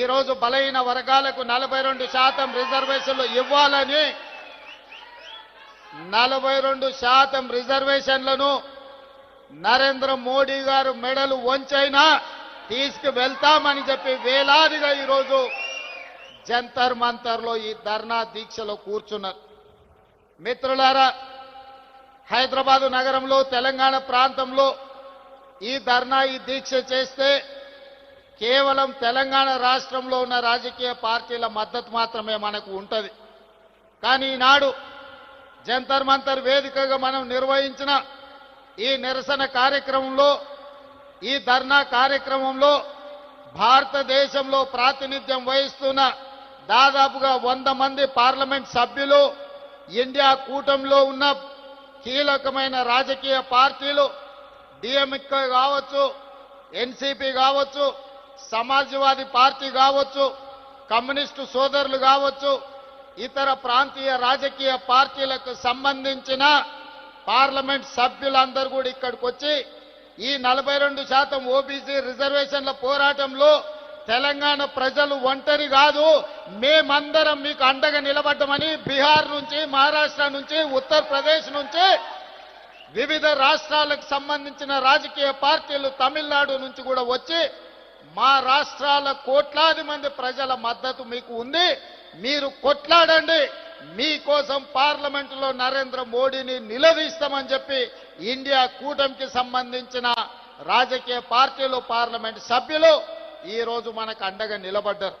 ఈరోజు బలహీన వర్గాలకు నలభై రెండు శాతం రిజర్వేషన్లు ఇవ్వాలని నలభై రెండు శాతం రిజర్వేషన్లను నరేంద్ర మోడీ గారు మెడలు వంచైనా తీసుకువెళ్తామని చెప్పి వేలాదిగా ఈరోజు జంతర్ మంతర్లో ఈ ధర్నా దీక్షలో కూర్చున్నారు. మిత్రులారా హైదరాబాదు నగరంలో తెలంగాణ ప్రాంతంలో ఈ ధర్నా ఈ దీక్ష చేస్తే కేవలం తెలంగాణ రాష్ట్రంలో ఉన్న రాజకీయ పార్టీల మద్దతు మాత్రమే మనకు ఉంటుంది. కానీ ఈనాడు జంతర్ మంతర్ వేదికగా మనం నిర్వహించిన ఈ నిరసన కార్యక్రమంలో ఈ ధర్నా కార్యక్రమంలో భారతదేశంలో ప్రాతినిధ్యం వహిస్తున్న దాదాపుగా వంద మంది పార్లమెంట్ సభ్యులు ఇండియా కూటమిలో ఉన్న కీలకమైన రాజకీయ పార్టీలు డిఎంకే కావచ్చు ఎన్సీపీ కావచ్చు సమాజ్వాదీ పార్టీ కావచ్చు కమ్యూనిస్టు సోదరులు కావచ్చు ఇతర ప్రాంతీయ రాజకీయ పార్టీలకు సంబంధించిన పార్లమెంట్ సభ్యులందరూ కూడా ఇక్కడికి వచ్చి ఈ నలభై రెండు శాతం ఓబీసీ రిజర్వేషన్ల పోరాటంలో తెలంగాణ ప్రజలు ఒంటరి కాదు మేమందరం మీకు అండగా నిలబడ్డమని బీహార్ నుంచి మహారాష్ట్ర నుంచి ఉత్తరప్రదేశ్ నుంచి వివిధ రాష్ట్రాలకు సంబంధించిన రాజకీయ పార్టీలు తమిళనాడు నుంచి కూడా వచ్చి మా రాష్ట్రాల కోట్లాది మంది ప్రజల మద్దతు మీకు ఉంది. మీరు కొట్లాడండి. మీకోసం పార్లమెంటులో నరేంద్ర మోడీని నిలదీస్తామని చెప్పి ఇండియా కూటమికి సంబంధించిన రాజకీయ పార్టీలు పార్లమెంట్ సభ్యులు ఈ రోజు మనకు అండగా నిలబడ్డారు.